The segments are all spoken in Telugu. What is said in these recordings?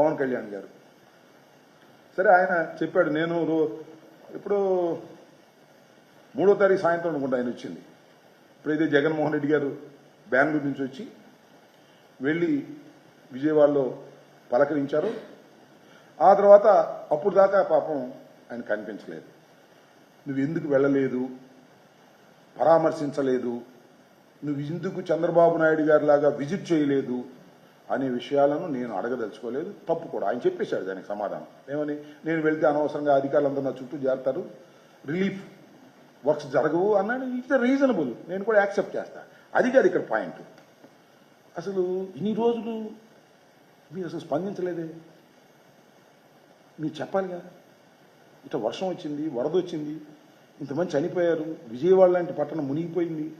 పవన్ కళ్యాణ్ గారు. సరే ఆయన చెప్పాడు నేను రో- ఇప్పుడు మూడో తారీఖు సాయంత్రం అనుకుంటా ఆయన వచ్చింది. ఇప్పుడైతే జగన్మోహన్ రెడ్డి గారు బెంగళూరు నుంచి వచ్చి వెళ్ళి విజయవాడలో పలకరించారు. ఆ తర్వాత అప్పుడు దాకా పాపం ఆయన కనిపించలేదు. నువ్వు ఎందుకు వెళ్ళలేదు? పరామర్శించలేదు? నువ్వు ఎందుకు చంద్రబాబు నాయుడు గారి లాగా విజిట్ చేయలేదు? అనే విషయాలను నేను అడగదలుచుకోలేదు. తప్పు కూడా. ఆయన చెప్పేశాడు దానికి సమాధానం. ఏమని? నేను వెళ్తే అనవసరంగా అధికారులందరూ నా చుట్టూ చేరతారు రిలీఫ్ వర్క్స్ జరగవు అన్నాడు. ఇట్స్ రీజనబుల్ నేను కూడా యాక్సెప్ట్ చేస్తా. అది కాదు ఇక్కడ పాయింట్ అసలు ఇన్ని రోజులు మీరు అసలు స్పందించలేదే? మీరు చెప్పాలి కదా. ఇట్లా వర్షం వచ్చింది వరద వచ్చింది ఇంతమంది చనిపోయారు. విజయవాడ లాంటి పట్టణం మునిగిపోయింది.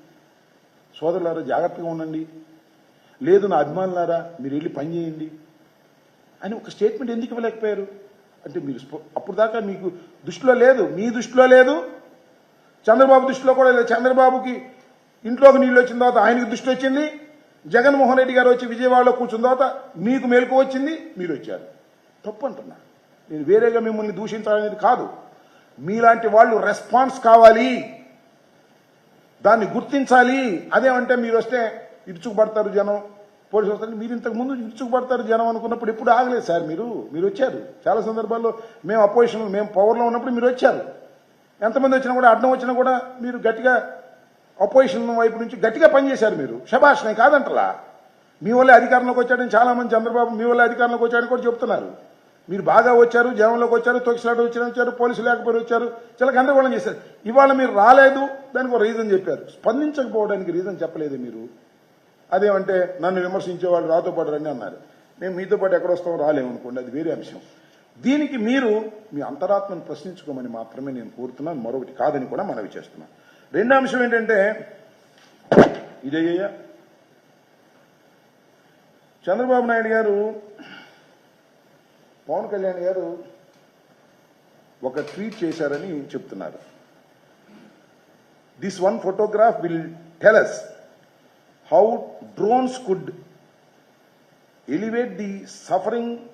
సోదరులారా జాగ్రత్తగా ఉండండి. లేదు నా అభిమానులారా మీరు వెళ్ళి పని చేయండి అని ఒక స్టేట్మెంట్ ఎందుకు ఇవ్వలేకపోయారు? అంటే మీరు అప్పుడు దాకా మీకు దృష్టిలో లేదు మీ దృష్టిలో లేదు. చంద్రబాబు దృష్టిలో కూడా లేదు. చంద్రబాబుకి ఇంట్లోకి నీళ్ళు వచ్చిన తర్వాత ఆయనకి దృష్టి వచ్చింది. జగన్మోహన్ రెడ్డి గారు వచ్చి విజయవాడలో కూర్చున్న తర్వాత మీకు మేలుకు వచ్చింది మీరు వచ్చారు. తప్పు అంటున్నా. నేను వేరేగా మిమ్మల్ని దూషించాలనేది కాదు. మీలాంటి వాళ్ళు రెస్పాన్స్ కావాలి. దాన్ని గుర్తించాలి. అదేమంటే మీరు వస్తే ఇరుచుకుపడతారు జనం. పోలీసు వస్తారు. మీరు ఇంతకు ముందు ఇరుచుకుపడతారు జనం అనుకున్నప్పుడు ఎప్పుడు ఆగలేదు సార్ మీరు. మీరు వచ్చారు. చాలా సందర్భాల్లో మేము అపోజిషన్ మేము పవర్లో ఉన్నప్పుడు మీరు వచ్చారు. ఎంతమంది వచ్చినా కూడా అడ్డం వచ్చినా కూడా మీరు గట్టిగా అపోజిషన్ వైపు నుంచి గట్టిగా పనిచేశారు మీరు. శభాష్ నేను కాదంటలా. మీ వల్లే అధికారంలోకి వచ్చాడని చాలామంది చంద్రబాబు మీ వల్లే అధికారంలోకి వచ్చాడని కూడా చెప్తున్నారు. మీరు బాగా వచ్చారు జనంలోకి వచ్చారు తొక్కిసలాట వచ్చిన వచ్చారు పోలీసులు లేకపోతే వచ్చారు చాలా గందరగోళం చేశారు. ఇవాళ మీరు రాలేదు దానికి ఒక రీజన్ చెప్పారు. స్పందించకపోవడానికి రీజన్ చెప్పలేదు మీరు. అదేమంటే నన్ను విమర్శించే వాళ్ళు రాతో పాటు రండి అన్నారు. మేము మీతో పాటు ఎక్కడ వస్తామో రాలేమనుకోండి అది వేరే అంశం. దీనికి మీరు మీ అంతరాత్మను ప్రశ్నించుకోమని మాత్రమే నేను కోరుతున్నాను మరొకటి కాదని కూడా మనవి చేస్తున్నాను. రెండో అంశం ఏంటంటే ఇదయ్యా చంద్రబాబు నాయుడు గారు పవన్ కళ్యాణ్ గారు ఒక ట్వీట్ చేశారని చెప్తున్నారు. This one photograph will tell how drones could elevate the suffering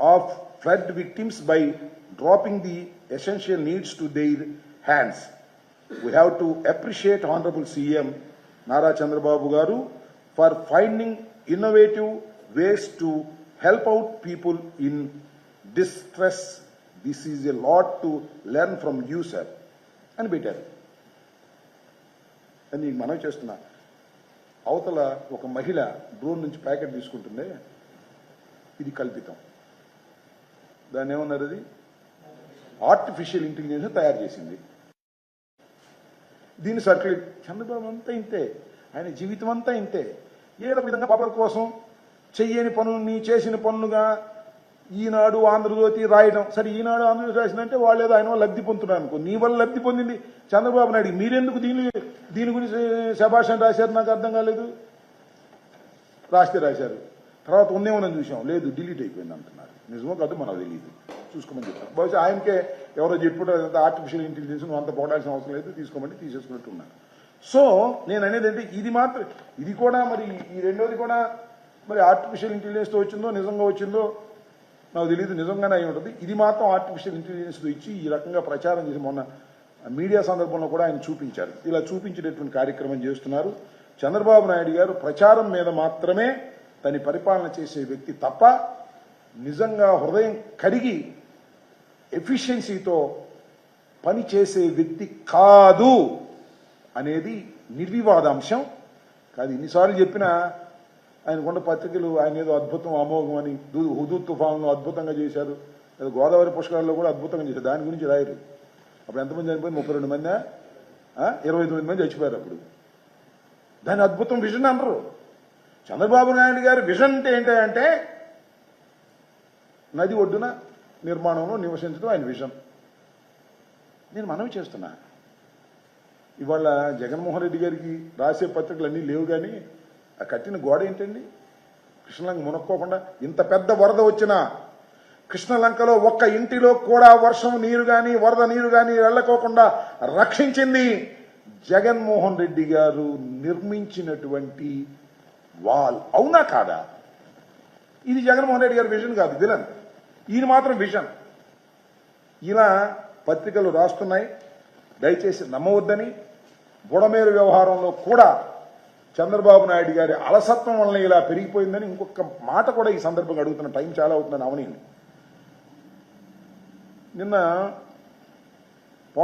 of flood victims by dropping the essential needs to their hands. We have to appreciate Honorable CM Nara Chandrababu Garu for finding innovative ways to help out people in distress. This is a lot to learn from you, sir, and be done. అని నీకు మనవి చేస్తున్నా. అవతల ఒక మహిళ డ్రోన్ నుంచి ప్యాకెట్ తీసుకుంటుందే ఇది కల్పితం. దాన్ని ఏమన్నారు అది? ఆర్టిఫిషియల్ ఇంటెలిజెన్స్ తయారు చేసింది. దీని సర్క్యులేట్ చంద్రబాబు అంతా ఇంతే. ఆయన జీవితం అంతా ఇంతే. ఏదో విధంగా పవర్ కోసం చెయ్యని పనుల్ని చేసిన పనులుగా ఈనాడు ఆంధ్రజ్యోతి రాయడం. సరే ఈనాడు ఆంధ్రజ్యోతి రాసిందంటే వాళ్ళు ఏదో ఆయన వల్ల లబ్ధి పొందుతున్నారు అనుకో. నీ వల్ల లబ్ధి పొందింది చంద్రబాబు నాయుడు. మీరెందుకు దీని దీని గురించి శభాషణ రాశారు? నాకు అర్థం కాలేదు. రాస్తే రాశారు. తర్వాత ఉందేమో చూసాం లేదు డిలీట్ అయిపోయింది అంటున్నారు. నిజమో కాదు మనకు తెలియదు చూసుకోమని చెప్పారు. బహుశా ఆయనకే ఎవరో చెప్పుకుంటారు ఆర్టిఫిషియల్ ఇంటెలిజెన్స్ నువ్వు అంత పోడాల్సిన అవసరం లేదు. తీసుకోమని తీసేసుకున్నట్టు ఉన్నాను సో నేను అనేది అంటే ఇది మాత్రం ఇది కూడా మరి ఈ రెండోది కూడా మరి ఆర్టిఫిషియల్ ఇంటెలిజెన్స్తో వచ్చిందో నిజంగా వచ్చిందో నాకు తెలియదు నిజంగానే అయి ఉంటుంది. ఇది మాత్రం ఆర్టిఫిషియల్ ఇంటెలిజెన్స్తో ఇచ్చి ఈ రకంగా ప్రచారం చేసి మొన్న మీడియా సందర్భంలో కూడా ఆయన చూపించారు. ఇలా చూపించేటటువంటి కార్యక్రమం చేస్తున్నారు. చంద్రబాబు నాయుడు గారు ప్రచారం మీద మాత్రమే తన పరిపాలన చేసే వ్యక్తి తప్ప నిజంగా హృదయం కరిగి ఎఫిషియన్సీతో పని చేసే వ్యక్తి కాదు అనేది నిర్వివాదాంశం. కాదు ఇన్నిసార్లు చెప్పినా ఆయన కొండ పత్రికలు ఆయన ఏదో అద్భుతం అమోఘం అని హుదూ తుఫాన్లో అద్భుతంగా చేశారు. గోదావరి పుష్కరాల్లో కూడా అద్భుతంగా చేశారు. దాని గురించి రాయరు. అప్పుడు ఎంతమంది చనిపోయింది ముప్పై రెండు మంది? ఇరవై తొమ్మిది మంది చచ్చిపోయారు అప్పుడు. దాని అద్భుతం విజన్ అనరు. చంద్రబాబు నాయుడు గారి విజన్ అంటే ఏంటంటే నది ఒడ్డున నిర్మాణంలో నివసించడం ఆయన విజన్. నేను మనవి చేస్తున్నా. ఇవాళ జగన్మోహన్ రెడ్డి గారికి రాసే పత్రికలు అన్నీ లేవు కానీ ఆ కట్టిన గోడ ఏంటండి? కృష్ణలంక మునక్కోకుండా ఇంత పెద్ద వరద వచ్చినా కృష్ణలంకలో ఒక్క ఇంటిలో కూడా వర్షం నీరు గాని వరద నీరు గాని వెళ్ళకోకుండా రక్షించింది జగన్మోహన్ రెడ్డి గారు నిర్మించినటువంటి వాల్. అవునా కాదా? ఇది జగన్మోహన్ రెడ్డి గారి విజన్ కాదు విలన్. ఈయన మాత్రం విజన్. ఇలా పత్రికలు రాస్తున్నాయి. దయచేసి నమ్మవద్దని బుడమేరు వ్యవహారంలో కూడా చంద్రబాబు నాయుడు గారి అలసత్వం వలన ఇలా పెరిగిపోయిందని ఇంకొక మాట కూడా ఈ సందర్భంగా అడుగుతున్న టైం చాలా అవుతుందని అవనీయండి. నిన్న